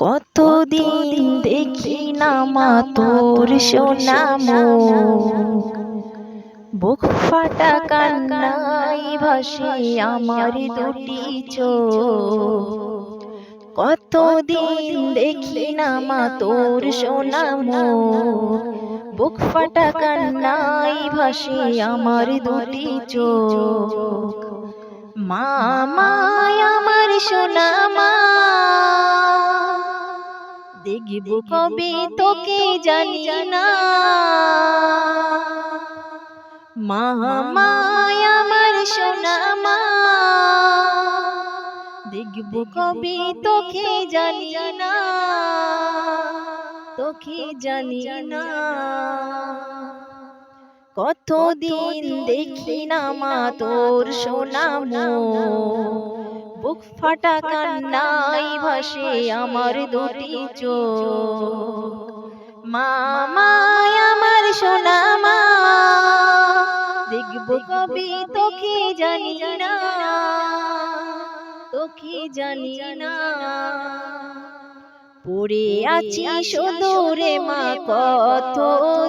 কতদিন দেখি না মা তোর সোনামো। বুক ফাটা কান্নাই ভাসে আমার দুটি চোখ। কতদিন দেখি না মা তোর সোনামো। বুক ফাটা কান্নাই ভাসে আমার দুটি চোখ। মা মায় আমার সোনা মা দেখব কবে তোকে জানি না। মা আমার সোনা মা। দেখব কবে তোকে জানি না। তোকে জানি না। কতদিন দেখি না মা তোর সোনামো বুক ফাটা কান্নাই ভাসে আমার দুটি চোখ। মা, মায় আমার সোনা মা, দেখব কবি তোকে জানি না, তোকে জানি না। পড়ে আছি সদরে মা কত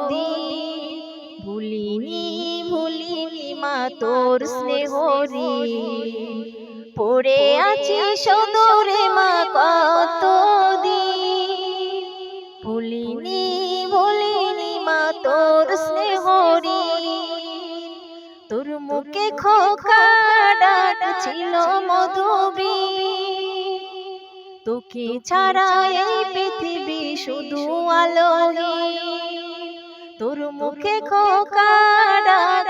দিন ভুলিনি ভুলিনি মা, তোর স্নেহরি পড়ে আছি সদরে মা কত দিন ভুলিনি ভুলিনি মা তোর স্নেহরি। তোর মুখে খোকা ডাক ছিল মধুবী। তোকে ছাড়া এই পৃথিবী শুধু আলোহীন তোর মুখে খোকা ডাক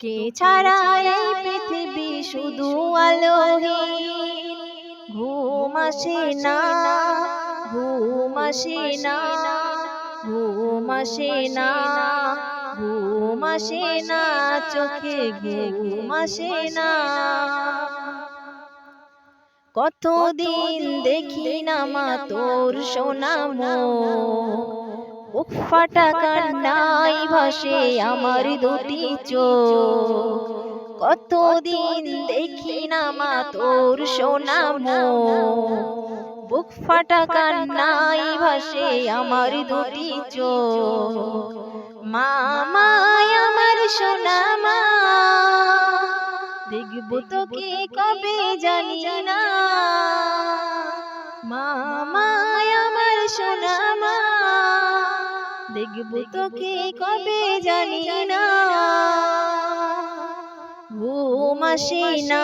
তোকে ছাড়া এই পৃথিবী শুধু আলোহীন। ঘুম আসে না ঘুম আসে না ঘুম আসে না ঘুম আসে না চোখে ঘুম আসে না। কতদিন দেখি না মা তোর সোনামো বুক ফাটা কান্নাই ভাসে আমার দুটি চোখ। কতদিন দেখি না মা তোর সোনামো বুক ফাটা কান্নাই ভাসে আমার দুটি চোখ। মা আমার সোনা মা। দেখব তোকে কবে জানি না। মা আমার সোনা মা। দেখব তোকে কবে জানি না। ঘুম আসে না।